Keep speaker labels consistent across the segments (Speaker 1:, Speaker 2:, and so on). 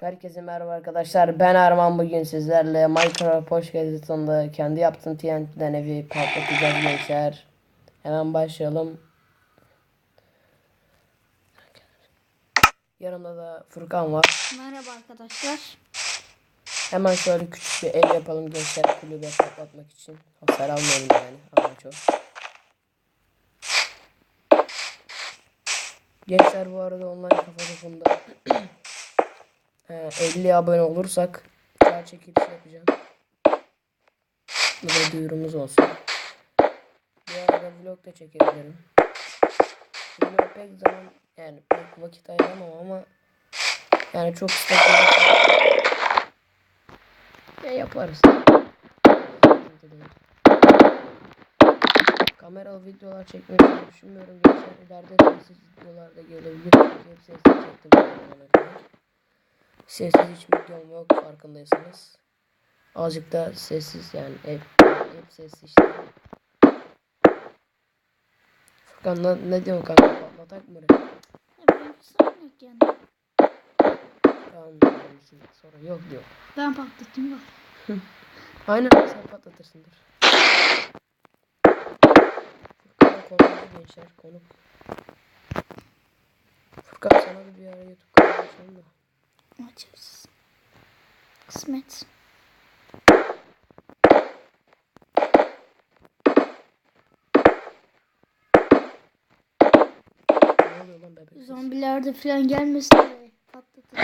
Speaker 1: Herkese merhaba arkadaşlar. Ben Arman bugün sizlerle Minecraft Poş Gazetesi'nde kendi yaptığım TNT'den evi patlatacağız gençler. Hemen başlayalım. Yanımda da Furkan var.
Speaker 2: Merhaba arkadaşlar.
Speaker 1: Hemen şöyle küçük bir ev yapalım gençler kulübe patlatmak için. Hasar almayalım yani ama çok. Gençler bu arada online kafa topunda Ee, 50 abone olursak daha çekiliş yapacağım. Bu da duyurumuz olsun. Bu arada vlog da çekebilirim. Vlog pek zaman yani pek vakit ayıramam ama yani çok istek ya yaparız. Kameralı videolar çekmeyi düşünmüyorum. Gençler ileride sessiz videolar da gelebilir. Hep sessiz çektim. Sessiz hiç videom yok farkındaysanız. Azıcık da sessiz yani hep, hep sessiz işte. Furkan ne, ne diyorsun kanka patlatak mı orayı?
Speaker 2: Ya benim sorun yok yani.
Speaker 1: Tamam diyorsun. Sonra yok diyor.
Speaker 2: Ben patlatayım var.
Speaker 1: Aynen sen patlatırsındır. Furkan'a konuk gençler konuk. Furkan sana da bir ara YouTube kanalı açalım da.
Speaker 2: Açarız. Kısmet. Zombiler de falan gelmesin de patlatırsın.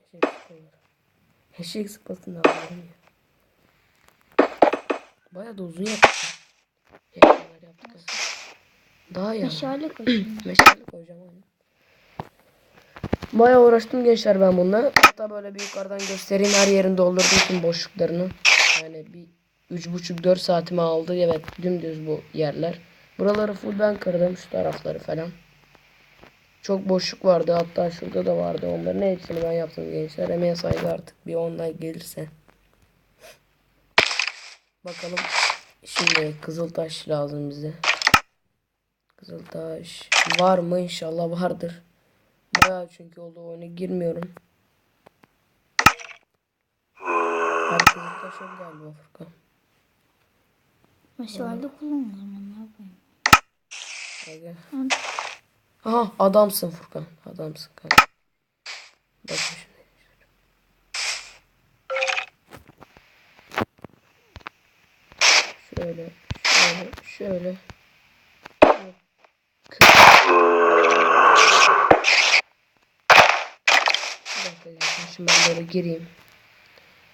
Speaker 1: Eşek sıpası. Eşek sıpasını alalım ya. Baya da uzun yaptık. yaptık. ya. Daha ya.
Speaker 2: Meşale koyayım.
Speaker 1: Meşale koyacağım. Baya uğraştım gençler ben bununla. Hatta böyle bir yukarıdan göstereyim her yerini doldurdum tüm boşluklarını. Yani bir üç buçuk dört saatimi aldı. Evet dümdüz bu yerler. Buraları full ben kırdım şu tarafları falan. Çok boşluk vardı hatta şurada da vardı. Onların hepsini ben yaptım gençler. Emeğe saygı artık bir online gelirse. Bakalım. Şimdi kızıltaş lazım bize. Kızıltaş var mı inşallah vardır. Bayağı çünkü oldu oyuna girmiyorum. Her kızıltaş yok galiba Furkan.
Speaker 2: Meşale kullan o zaman ne yapayım.
Speaker 1: Aha adamsın Furkan. Adamsın kanka. Bakın şimdi. Şöyle, şöyle, şöyle. Bir dakika gençler, Şimdi ben böyle gireyim.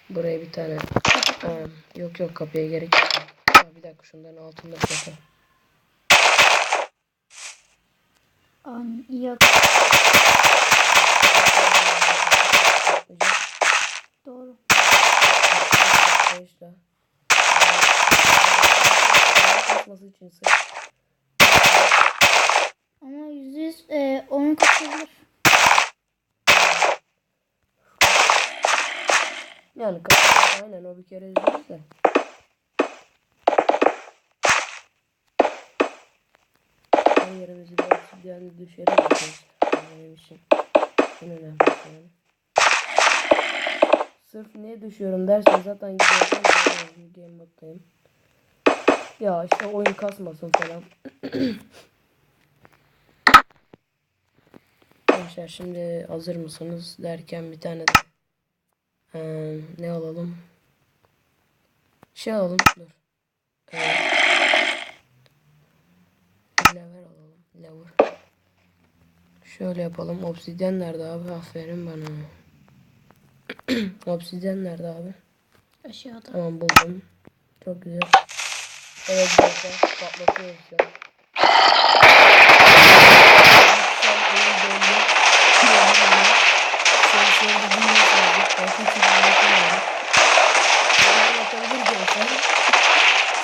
Speaker 1: Buraya bir tane. Ha, yok yok kapıya gerek yok. Ha, bir dakika şundan altında şaka.
Speaker 2: An yok. Doğru.
Speaker 1: Arkadaşlar. Kaçması için sık. Yani aynen o bir kere izliyoruz da. Her yerimizi de obsidyen arkadaşlar. Benim için. En önemlisi yani. Sırf niye düşüyorum dersen zaten gidiyorsan game moddayım. Ya işte oyun kasmasın falan. Gençler şimdi hazır mısınız derken bir tane de ee, ne alalım? Şey alalım. Dur. Ee, lever alalım. Lever. Şöyle yapalım. Obsidyen nerede abi? Aferin bana. Obsidyen nerede abi?
Speaker 2: Aşağıda.
Speaker 1: Tamam buldum. Çok güzel. Evet gençler patlatıyoruz şu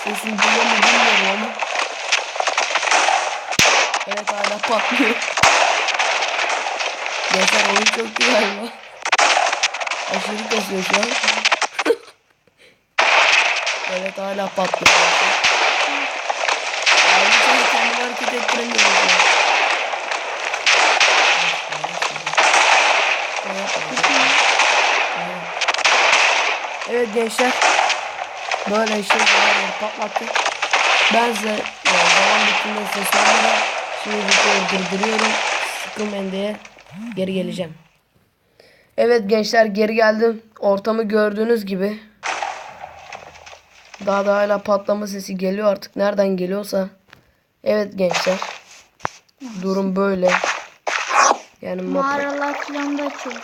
Speaker 1: Sesim duyuyor bilmiyorum ama. Evet hala patlıyor. Yeter oyun çöktü galiba. Aşırı kasıyor şu an. evet hala patlıyor. Ayrıca kendimi hareket ettiremiyorum şu an. Evet gençler. Böyle işte patlattık. Ben size yani zaman bittiğinde seslendireyim. Şimdi videoyu durduruyorum. Sıkılmayın diye geri geleceğim. Evet gençler geri geldim. Ortamı gördüğünüz gibi. Daha da hala patlama sesi geliyor artık. Nereden geliyorsa. Evet gençler. Durum böyle. Yani
Speaker 2: Mağaralar falan da açıldı.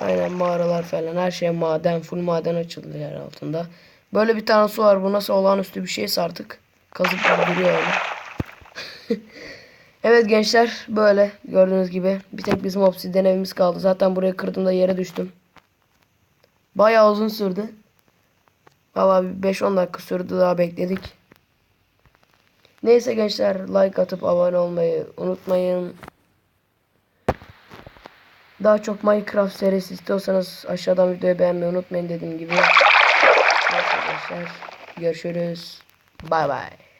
Speaker 1: Aynen mağaralar falan her şey maden full maden açıldı yer altında. Böyle bir tane su var bu nasıl olağanüstü bir şeyse artık kazıp duruyor öyle. evet gençler böyle gördüğünüz gibi bir tek bizim obsidyen evimiz kaldı. Zaten buraya kırdığımda yere düştüm. Bayağı uzun sürdü. Valla bir 5-10 dakika sürdü daha bekledik. Neyse gençler like atıp abone olmayı unutmayın. Daha çok Minecraft serisi istiyorsanız aşağıdan videoyu beğenmeyi unutmayın dediğim gibi. Arkadaşlar görüşürüz. Bay bay.